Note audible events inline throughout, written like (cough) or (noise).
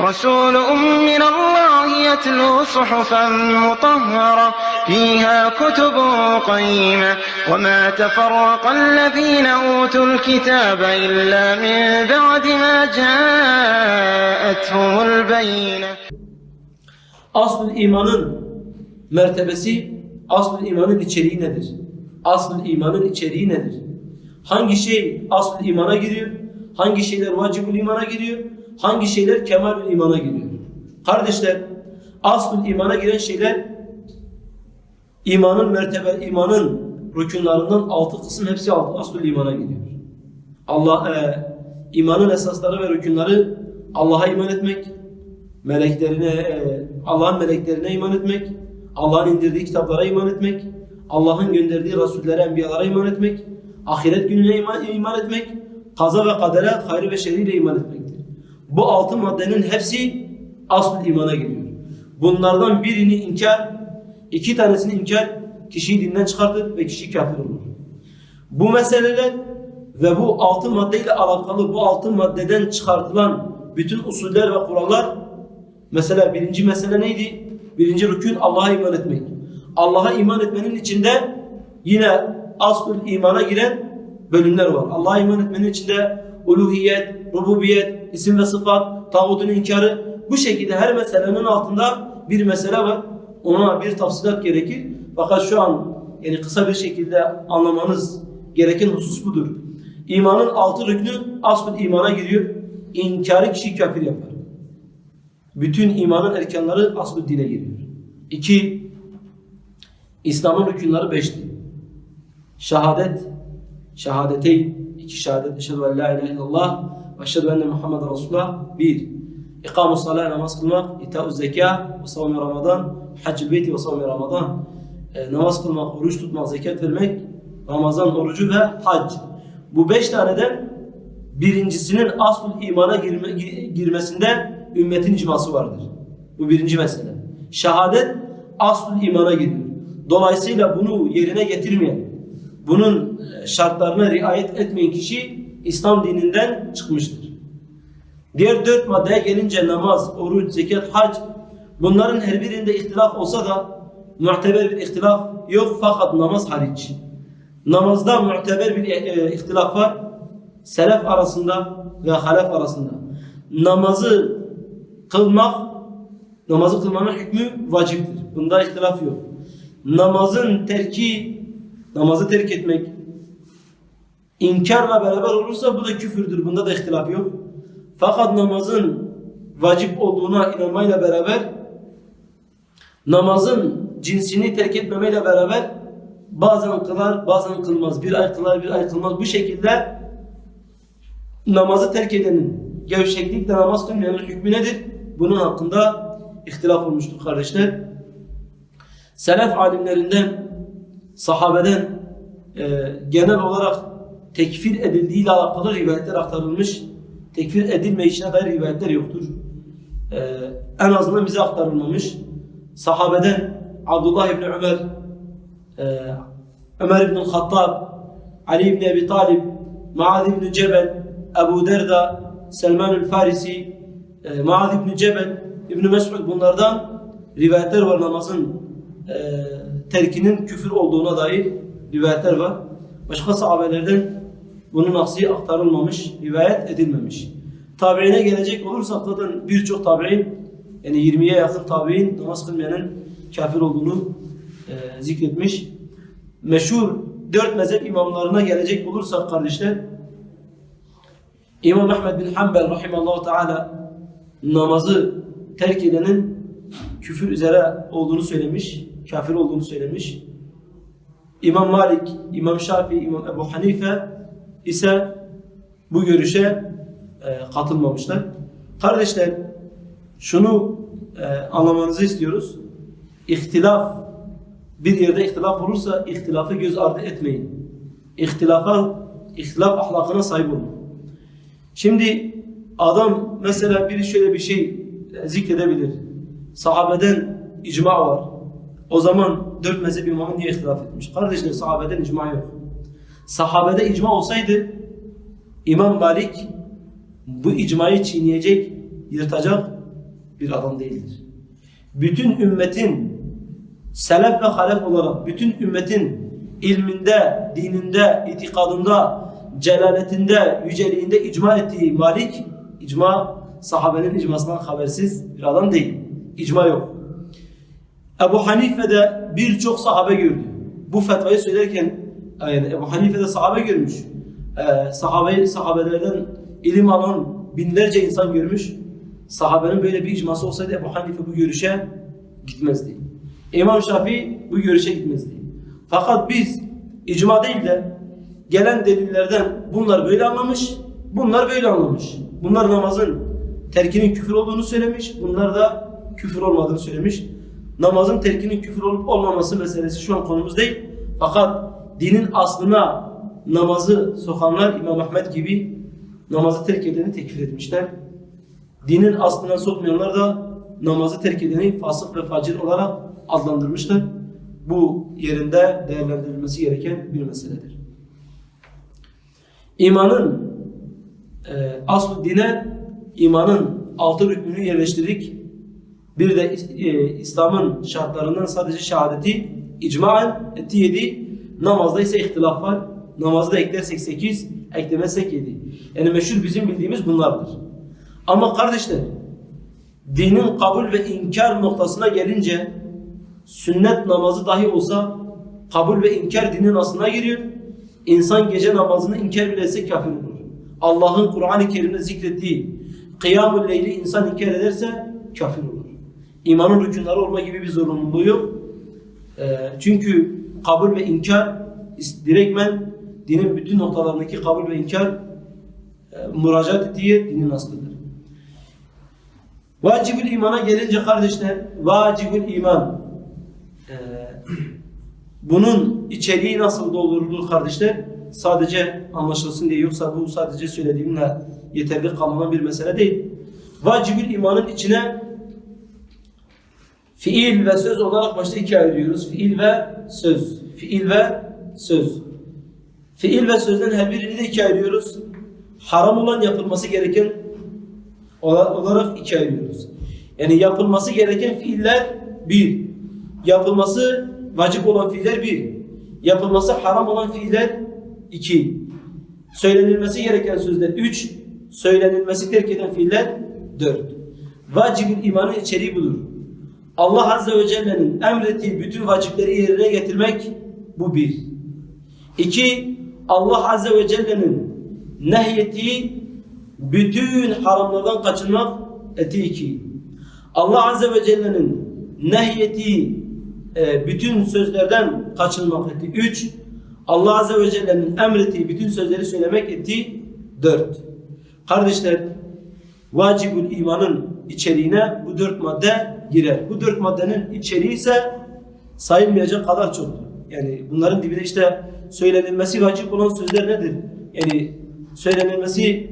رسول من الله يتلو صحفا مطهرة فيها كتب قيمة وما تفرق الذين أوتوا الكتاب إلا من بعد ما جاءتهم البينة Asıl imanın mertebesi, asıl imanın içeriği nedir? Asıl imanın içeriği nedir? Hangi şey asıl imana giriyor? Hangi şeyler vacibül imana giriyor? Hangi şeyler kemalül imana giriyor? Kardeşler, asıl imana giren şeyler imanın mertebe, imanın rükunlarından altı kısım hepsi altı asıl imana giriyor. Allah e, imanın esasları ve rükunları Allah'a iman etmek, meleklerine, e, Allah'ın meleklerine iman etmek, Allah'ın indirdiği kitaplara iman etmek, Allah'ın gönderdiği rasullere, enbiyalara iman etmek, ahiret gününe iman, iman etmek, kaza ve kadere, hayrı ve şerriyle iman etmektir. Bu altı maddenin hepsi asıl imana giriyor. Bunlardan birini inkar, iki tanesini inkar kişiyi dinden çıkartır ve kişi kafir olur. Bu meseleler ve bu altı maddeyle alakalı bu altı maddeden çıkartılan bütün usuller ve kurallar mesela birinci mesele neydi? Birinci rükün Allah'a iman etmek. Allah'a iman etmenin içinde yine asıl imana giren bölümler var. Allah'a iman etmenin içinde uluhiyet, rububiyet, isim ve sıfat, tağutun inkarı bu şekilde her meselenin altında bir mesele var. Ona bir tafsilat gerekir. Fakat şu an yani kısa bir şekilde anlamanız gereken husus budur. İmanın altı rüknü asıl imana giriyor. İnkarı kişi kafir yapar. Bütün imanın erkanları asıl dine giriyor. İki, İslam'ın rükünleri beşti. Şehadet, şehadeteyn, iki şehadet, eşhedü en la ilahe illallah eşhedü enne Muhammed Resulullah. Bir, İkamu salat, namaz kılmak, ita'u zeka ve savmi Ramazan, hac beyti ve savmi Ramazan. E, namaz kılmak, oruç tutmak, zekat vermek, Ramazan orucu ve hac. Bu beş taneden birincisinin asıl imana girme, gi- girmesinde ümmetin icması vardır. Bu birinci mesele. Şehadet asıl imana giriyor. Dolayısıyla bunu yerine getirmeyen, bunun e, şartlarına riayet etmeyen kişi İslam dininden çıkmıştır. Diğer dört maddeye gelince namaz, oruç, zekat, hac bunların her birinde ihtilaf olsa da muteber bir ihtilaf yok fakat namaz hariç. Namazda muteber bir e, ihtilaf var. Selef arasında ve halef arasında. Namazı kılmak, namazı kılmanın hükmü vaciptir. Bunda ihtilaf yok. Namazın terki, namazı terk etmek inkarla beraber olursa bu da küfürdür. Bunda da ihtilaf yok. Fakat namazın vacip olduğuna inanmayla beraber namazın cinsini terk etmemeyle beraber bazen kılar, bazen kılmaz. Bir ay kılar, bir ay kılmaz. Bu şekilde namazı terk edenin gevşeklikle namaz kılmayanın hükmü nedir? Bunun hakkında ihtilaf olmuştur kardeşler. Selef alimlerinden, sahabeden e, genel olarak tekfir edildiğiyle alakalı rivayetler aktarılmış. Tekfir edilmeyişine dair rivayetler yoktur. E, en azından bize aktarılmamış. Sahabeden Abdullah İbni Ömer, e, Ömer İbni Hattab, Ali İbni Ebi Talib, Maad İbni Cebel, Ebu Derda, Selman Farisi, e, Maad İbni Cebel, İbni Mesud bunlardan rivayetler var namazın e, terkinin küfür olduğuna dair rivayetler var. Başka sahabelerden bunun aksi aktarılmamış, rivayet edilmemiş. Tabiine gelecek olursak zaten birçok tabi'in yani 20'ye yakın tabi'in namaz kılmayanın kafir olduğunu e, zikretmiş. Meşhur dört mezhep imamlarına gelecek olursak kardeşler İmam Ahmed bin Hanbel rahimallahu teala namazı terk edenin küfür üzere olduğunu söylemiş, kafir olduğunu söylemiş. İmam Malik, İmam Şafii, İmam Ebu Hanife ise bu görüşe e, katılmamışlar. Kardeşler şunu e, anlamanızı istiyoruz. İhtilaf bir yerde ihtilaf olursa ihtilafı göz ardı etmeyin. İhtilafa, ihtilaf ahlakına sahip olun. Şimdi adam mesela biri şöyle bir şey zikredebilir. Sahabeden icma var. O zaman dört mezhep imamı niye ihtilaf etmiş? Kardeşler sahabeden icma yok. Sahabede icma olsaydı İmam Malik bu icmayı çiğneyecek, yırtacak bir adam değildir. Bütün ümmetin selef ve halef olarak bütün ümmetin ilminde, dininde, itikadında, celaletinde, yüceliğinde icma ettiği Malik, icma sahabenin icmasından habersiz bir adam değil. İcma yok. Ebu Hanife de birçok sahabe gördü. Bu fetvayı söylerken yani Ebu Hanife de sahabe görmüş. Ee, sahabe, sahabelerden ilim alan binlerce insan görmüş. Sahabenin böyle bir icması olsaydı Ebu Hanife bu görüşe gitmezdi. İmam Şafii bu görüşe gitmezdi. Fakat biz icma değil de gelen delillerden bunlar böyle anlamış, bunlar böyle anlamış. Bunlar namazın terkinin küfür olduğunu söylemiş, bunlar da küfür olmadığını söylemiş. Namazın terkinin küfür olup olmaması meselesi şu an konumuz değil. Fakat dinin aslına namazı sokanlar İmam Ahmet gibi namazı terk edeni tekfir etmişler. Dinin aslına sokmayanlar da namazı terk edeni fasık ve facir olarak adlandırmışlar. Bu yerinde değerlendirilmesi gereken bir meseledir. İmanın e, aslı dine imanın altı rükmünü yerleştirdik. Bir de e, İslam'ın şartlarından sadece şehadeti icmaen etti. Namazda ise ihtilaf var. Namazda eklersek sekiz, eklemezsek yedi. Yani meşhur bizim bildiğimiz bunlardır. Ama kardeşler, dinin kabul ve inkar noktasına gelince sünnet namazı dahi olsa kabul ve inkar dinin aslına giriyor. İnsan gece namazını inkar bile etse kafir olur. Allah'ın Kur'an-ı Kerim'de zikrettiği kıyam-ı leyli insan inkar ederse kafir olur. İmanın rükünleri olma gibi bir zorunluluğu yok. Ee, çünkü kabul ve inkar direktmen dinin bütün noktalarındaki kabul ve inkar e, müracaat ettiği dinin aslıdır. Vacibül imana gelince kardeşler, vacibül iman e, (clears throat) bunun içeriği nasıl doldurulur kardeşler? Sadece anlaşılsın diye yoksa bu sadece söylediğimle yeterli kalınan bir mesele değil. Vacibül imanın içine fiil ve söz olarak başta ikiye ayırıyoruz. Fiil ve söz. Fiil ve söz. Fiil ve sözden her birini de ikiye ayırıyoruz. Haram olan yapılması gereken olarak ikiye ayırıyoruz. Yani yapılması gereken fiiller bir. Yapılması vacip olan fiiller bir. Yapılması haram olan fiiller iki. Söylenilmesi gereken sözler üç. Söylenilmesi terk eden fiiller dört. Vacibin imanın içeriği budur. Allah Azze ve Celle'nin emrettiği bütün vacipleri yerine getirmek bu bir. İki, Allah Azze ve Celle'nin nehyettiği bütün haramlardan kaçınmak eti iki. Allah Azze ve Celle'nin nehyettiği e, bütün sözlerden kaçınmak etti üç. Allah Azze ve Celle'nin emrettiği bütün sözleri söylemek etti dört. Kardeşler, vacibül imanın içeriğine bu dört madde girer. Bu dört maddenin içeriği ise sayılmayacak kadar çoktur. Yani bunların dibine işte söylenilmesi vacip olan sözler nedir? Yani söylenilmesi,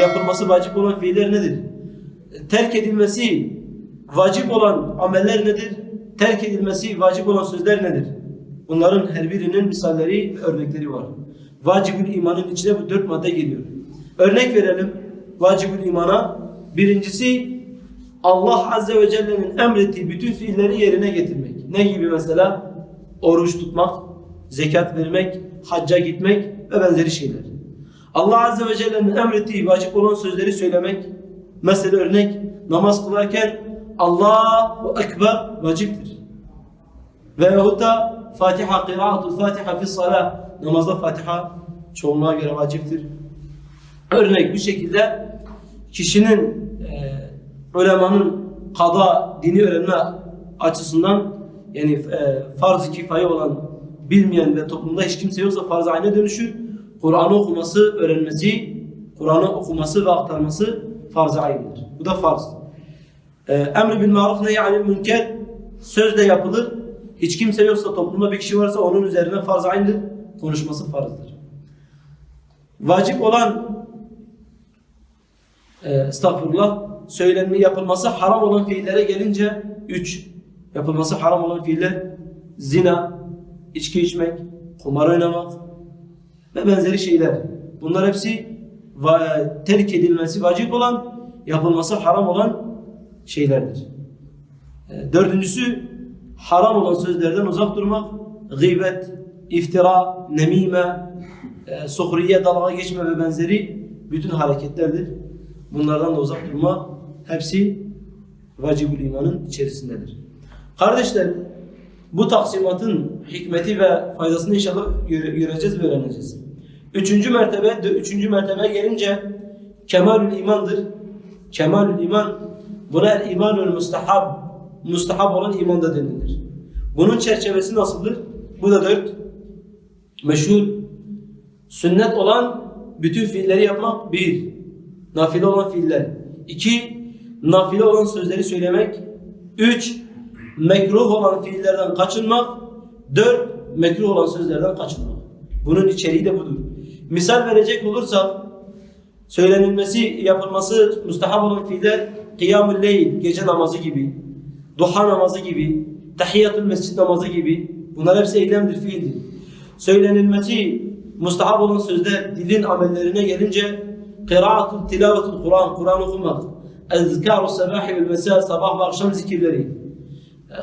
yapılması vacip olan fiiller nedir? Terk edilmesi vacip olan ameller nedir? Terk edilmesi vacip olan sözler nedir? Bunların her birinin misalleri, örnekleri var. Vacibül imanın içine bu dört madde geliyor. Örnek verelim vacibül imana. Birincisi Allah Azze ve Celle'nin emrettiği bütün fiilleri yerine getirmek. Ne gibi mesela? Oruç tutmak, zekat vermek, hacca gitmek ve benzeri şeyler. Allah Azze ve Celle'nin emrettiği vacip olan sözleri söylemek. Mesela örnek namaz kılarken Allahu Ekber vaciptir. Veyahut da Fatiha, kıraatul Fatiha fi salah. Namazda Fatiha çoğunluğa göre vaciptir. Örnek bu şekilde kişinin ulemanın kada dini öğrenme açısından yani e, farz-ı kifaye olan bilmeyen ve toplumda hiç kimse yoksa farz-ı ayna dönüşür. Kur'an'ı okuması, öğrenmesi, Kur'an'ı okuması ve aktarması farz-ı aynıdır. Bu da farz. E, Emr bil maruf nehy anil münker sözle yapılır. Hiç kimse yoksa toplumda bir kişi varsa onun üzerine farz-ı aynıdır. Konuşması farzdır. Vacip olan e, estağfurullah söylenme yapılması haram olan fiillere gelince üç yapılması haram olan fiiller zina, içki içmek, kumar oynamak ve benzeri şeyler. Bunlar hepsi terk edilmesi vacip olan, yapılması haram olan şeylerdir. E, Dördüncüsü haram olan sözlerden uzak durmak, gıybet, iftira, nemime, e, suhriye, dalga geçme ve benzeri bütün hareketlerdir. Bunlardan da uzak durma hepsi vacibül imanın içerisindedir. Kardeşler bu taksimatın hikmeti ve faydasını inşallah göre- göreceğiz ve öğreneceğiz. Üçüncü mertebe, üçüncü mertebe gelince kemalül imandır. Kemalül iman buna el imanül mustahab mustahab olan iman da denilir. Bunun çerçevesi nasıldır? Bu da dört. Meşhur sünnet olan bütün fiilleri yapmak bir. Nafile olan fiiller. İki, nafile olan sözleri söylemek. Üç, mekruh olan fiillerden kaçınmak. Dört, mekruh olan sözlerden kaçınmak. Bunun içeriği de budur. Misal verecek olursak, söylenilmesi, yapılması müstahap olan fiiller kıyam-ı leyl, gece namazı gibi, duha namazı gibi, tahiyyatül mescid namazı gibi bunlar hepsi eylemdir, fiildir. Söylenilmesi müstahap olan sözler dilin amellerine gelince kıraatul tilavetul Kur'an, Kur'an okumak, ezkaru sabahi vel mesa, sabah ve akşam zikirleri,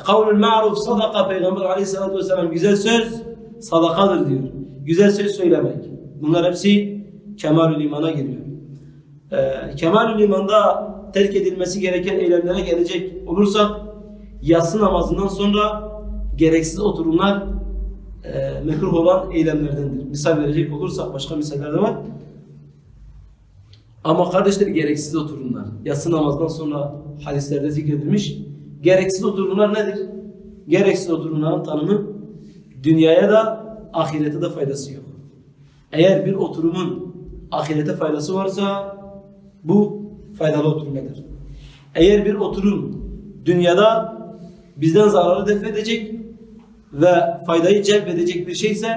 kavlul ma'ruf sadaka Peygamber aleyhissalatü vesselam güzel söz sadakadır diyor. Güzel söz söylemek. Bunlar hepsi kemalül imana giriyor. Ee, kemalül imanda terk edilmesi gereken eylemlere gelecek olursak yatsı namazından sonra gereksiz oturumlar e, mekruh olan eylemlerdendir. Misal verecek olursak başka misaller de var. Ama kardeşler gereksiz oturumlar. Yatsı namazdan sonra hadislerde zikredilmiş. Gereksiz oturumlar nedir? Gereksiz oturumların tanımı dünyaya da ahirete de faydası yok. Eğer bir oturumun ahirete faydası varsa bu faydalı oturmadır. Eğer bir oturum dünyada bizden zararı def edecek ve faydayı celbedecek bir şeyse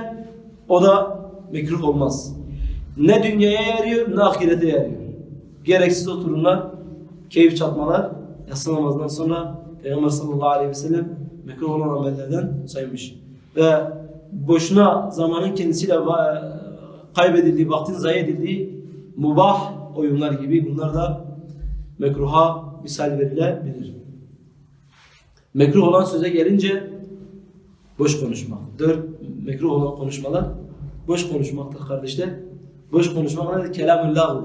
o da mekruh olmaz. Ne dünyaya yarıyor ne ahirete yarıyor. Gereksiz oturumlar, keyif çatmalar yatsı namazdan sonra Peygamber sallallahu aleyhi ve sellem mekruh olan amellerden saymış. Ve boşuna zamanın kendisiyle kaybedildiği, vaktin zayi edildiği mubah oyunlar gibi bunlar da mekruha misal verilebilir. Mekruh olan söze gelince boş konuşmak. Dört mekruh olan konuşmalar boş konuşmaktır kardeşler. Boş konuşmak nedir? Kelamül lağv.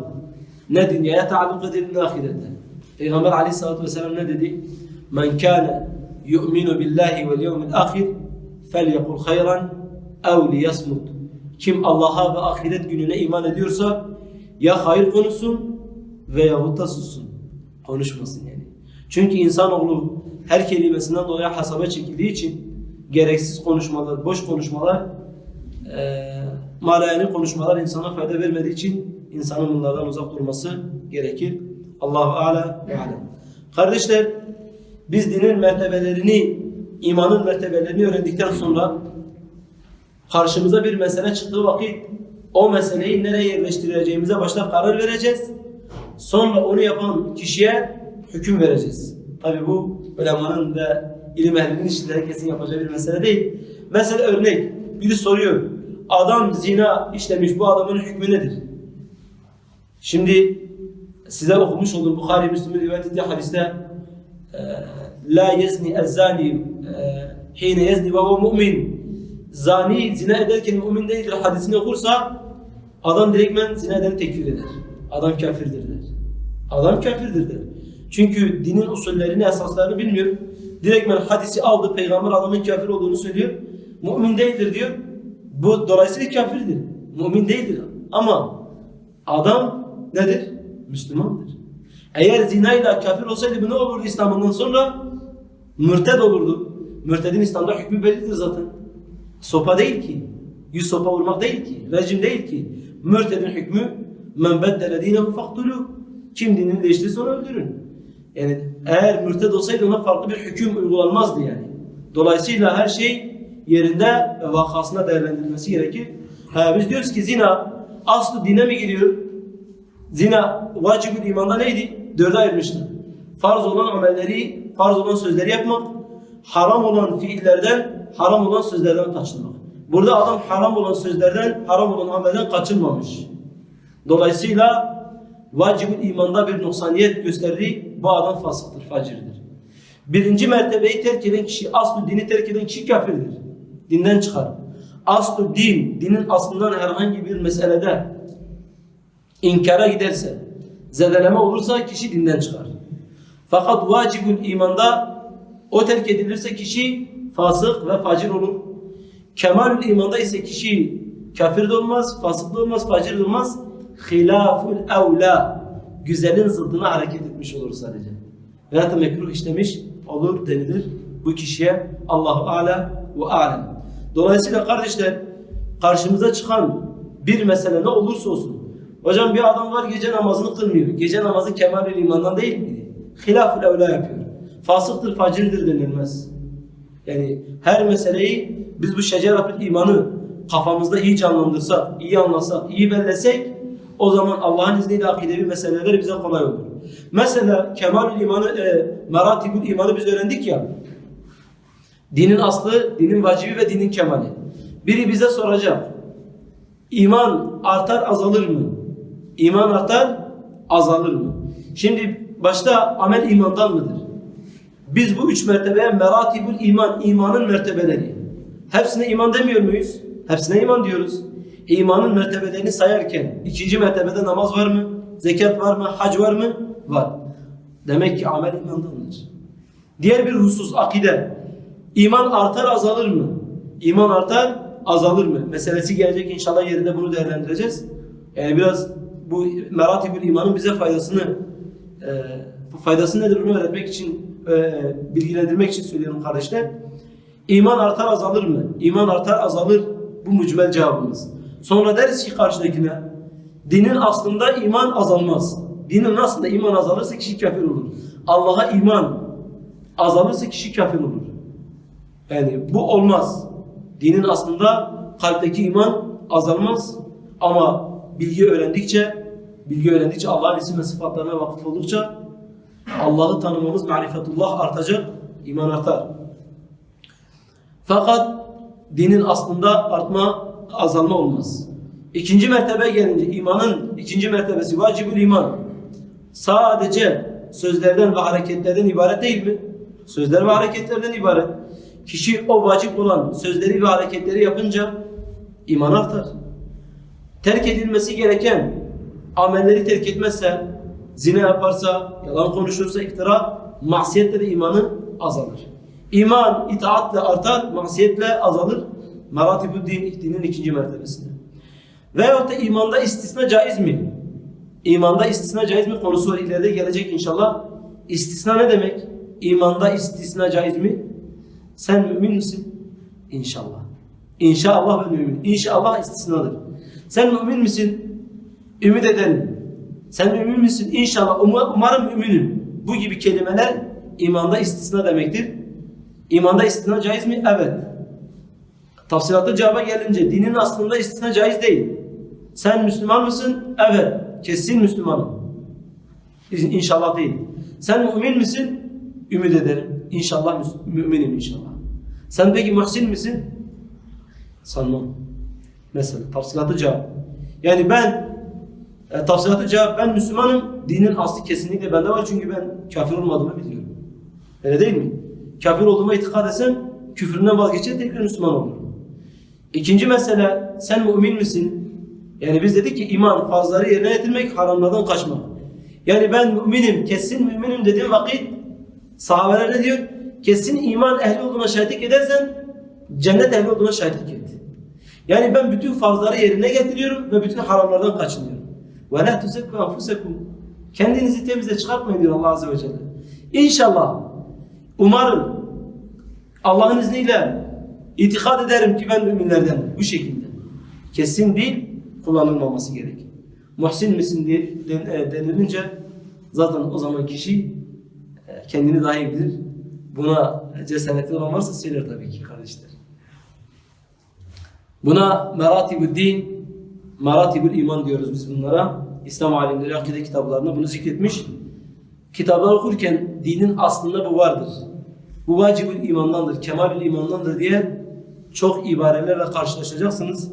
Ne dünyaya taalluk edilir ne ahirete. Peygamber aleyhissalatü vesselam ne dedi? Men kâne yu'minu billahi vel yevmil ahir felyekul hayran ev liyasmut. Kim Allah'a ve ahiret gününe iman ediyorsa ya hayır konuşsun veyahut da sussun. Konuşmasın yani. Çünkü insanoğlu her kelimesinden dolayı hasaba çekildiği için gereksiz konuşmalar, boş konuşmalar, eee malayani konuşmalar insana fayda vermediği için insanın bunlardan uzak durması gerekir. Allahu Ala ve Alem. Kardeşler, biz dinin mertebelerini, imanın mertebelerini öğrendikten sonra karşımıza bir mesele çıktığı vakit o meseleyi nereye yerleştireceğimize başta karar vereceğiz. Sonra onu yapan kişiye hüküm vereceğiz. Tabi bu ulemanın ve ilim ehlinin işinde herkesin yapacağı bir mesele değil. Mesela örnek, biri soruyor. Adam zina işlemiş, bu adamın hükmü nedir? Şimdi size okumuş olduğum Bukhari Müslüm'ün rivayet ettiği hadiste e, La yezni ezzani e, hine yezni ve mu'min Zani zina ederken mümin değildir hadisini okursa adam direktmen zina edeni tekfir eder. Adam kafirdir der. Adam kafirdir der. Çünkü dinin usullerini, esaslarını bilmiyor. Direktmen hadisi aldı, peygamber adamın kafir olduğunu söylüyor. Mümin değildir diyor. Bu dolayısıyla kafirdir. Mümin değildir. Ama adam nedir? Müslümandır. Eğer zinayla kafir olsaydı bu ne olurdu İslam'ından sonra? Mürted olurdu. Mürtedin İslam'da hükmü bellidir zaten. Sopa değil ki. Yüz sopa vurmak değil ki. Rejim değil ki. Mürtedin hükmü men beddele dinehu faktulu. Kim dinini değiştirirse onu öldürün. Yani eğer mürted olsaydı ona farklı bir hüküm uygulanmazdı yani. Dolayısıyla her şey yerinde vakasına değerlendirilmesi gerekir. Ha, biz diyoruz ki zina aslı dine mi giriyor? Zina vacibül imanda neydi? Dörde ayırmıştır. Farz olan amelleri, farz olan sözleri yapmak, haram olan fiillerden, haram olan sözlerden kaçınmak. Burada adam haram olan sözlerden, haram olan amelden kaçınmamış. Dolayısıyla vacibül imanda bir noksaniyet gösterdiği bu adam fasıktır, facirdir. Birinci mertebeyi terk eden kişi, aslı dini terk eden kişi kafirdir. Dinden çıkar. Aslı din, dinin aslından herhangi bir meselede inkara giderse, zedeleme olursa kişi dinden çıkar. Fakat vacibül imanda o terk edilirse kişi fasık ve facir olur. Kemalül imanda ise kişi kafir de olmaz, fasık da olmaz, facir de olmaz. Hilaful evla. Güzelin zıddına hareket etmiş olur sadece. Veya da mekruh işlemiş olur denilir bu kişiye Allahu Ala ve Alem. Dolayısıyla kardeşler karşımıza çıkan bir mesele ne olursa olsun. Hocam bir adam var gece namazını kılmıyor. Gece namazı kemal imandan değil miydi? Hilaf-ül evla yapıyor. Fasıktır, facirdir denilmez. Yani her meseleyi biz bu şeceratül imanı kafamızda iyi canlandırsak, iyi anlasak, iyi bellesek o zaman Allah'ın izniyle akidevi meseleler bize kolay olur. Mesela kemalül imanı, e, meratibül imanı biz öğrendik ya. Dinin aslı, dinin vacibi ve dinin kemali. Biri bize soracak. İman artar azalır mı? İman artar azalır mı? Şimdi başta amel imandan mıdır? Biz bu üç mertebeye meratibül iman, imanın mertebeleri. Hepsine iman demiyor muyuz? Hepsine iman diyoruz. İmanın mertebelerini sayarken ikinci mertebede namaz var mı? Zekat var mı? Hac var mı? Var. Demek ki amel imandandır. Diğer bir husus akide. İman artar azalır mı? İman artar azalır mı? Meselesi gelecek inşallah yerinde bunu değerlendireceğiz. Yani biraz bu meratibül imanın bize faydasını e, bu faydası nedir bunu öğretmek için e, bilgilendirmek için söylüyorum kardeşler. İman artar azalır mı? İman artar azalır bu mücmel cevabımız. Sonra deriz ki karşıdakine dinin aslında iman azalmaz. Dinin aslında iman azalırsa kişi kafir olur. Allah'a iman azalırsa kişi kafir olur. Yani bu olmaz. Dinin aslında kalpteki iman azalmaz ama bilgi öğrendikçe bilgi öğrendikçe Allah'ın isim ve sıfatlarına vakıf oldukça Allah'ı tanımamız marifetullah artacak, iman artar. Fakat dinin aslında artma, azalma olmaz. İkinci mertebe gelince imanın ikinci mertebesi vacibül iman. Sadece sözlerden ve hareketlerden ibaret değil mi? Sözler ve hareketlerden ibaret. Kişi o vacip olan sözleri ve hareketleri yapınca iman artar. Terk edilmesi gereken amelleri terk etmezse, zina yaparsa, yalan konuşursa, iftira, masiyetle de imanı azalır. İman itaatle artar, masiyetle azalır. Maratibü din, dinin ikinci mertebesinde. Veyahut da imanda istisna caiz mi? İmanda istisna caiz mi konusu ileride gelecek inşallah. İstisna ne demek? İmanda istisna caiz mi? Sen mümin misin? İnşallah. İnşallah ben mümin. İnşallah istisnadır. Sen mümin misin? Ümit ederim. Sen mümin misin? İnşallah. Um umarım müminim. Bu gibi kelimeler imanda istisna demektir. İmanda istisna caiz mi? Evet. Tafsilatlı cevaba gelince dinin aslında istisna caiz değil. Sen Müslüman mısın? Evet. Kesin Müslümanım. İnşallah değil. Sen mümin misin? Ümit ederim. İnşallah müminim inşallah. Sen peki muhsin misin? Sanmam. Mesela tafsilatlı cevap. Yani ben e, tafsilatlı cevap ben Müslümanım. Dinin aslı kesinlikle bende var çünkü ben kafir olmadığımı biliyorum. Öyle değil mi? Kafir olduğuma itikad etsem küfründen vazgeçer tekrar Müslüman olurum. İkinci mesele sen mümin misin? Yani biz dedik ki iman farzları yerine getirmek haramlardan kaçmak. Yani ben müminim, kesin müminim dediğim vakit sahabeler ne diyor? Kesin iman ehli olduğuna şahitlik edersen cennet ehli olduğuna şahitlik et. Yani ben bütün farzları yerine getiriyorum ve bütün haramlardan kaçınıyorum. Ve la tuzekku. Kendinizi temize çıkartmayın diyor Allah Azze ve Celle. İnşallah, umarım Allah'ın izniyle itikad ederim ki ben müminlerden bu şekilde. Kesin değil, kullanılmaması gerek. Muhsin misin diye e, denilince zaten o zaman kişi e, kendini daha iyi bilir. Buna cesaretli olan varsa söyler tabii ki kardeşler. Buna meratibü din, meratibül iman diyoruz biz bunlara. İslam alimleri akide kitaplarında bunu zikretmiş. Kitaplar okurken dinin aslında bu vardır. Bu vacibül imandandır, kemalül imandandır diye çok ibarelerle karşılaşacaksınız.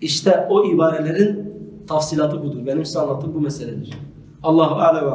İşte o ibarelerin tafsilatı budur. Benim size anlattığım bu meseledir. Allahu alem.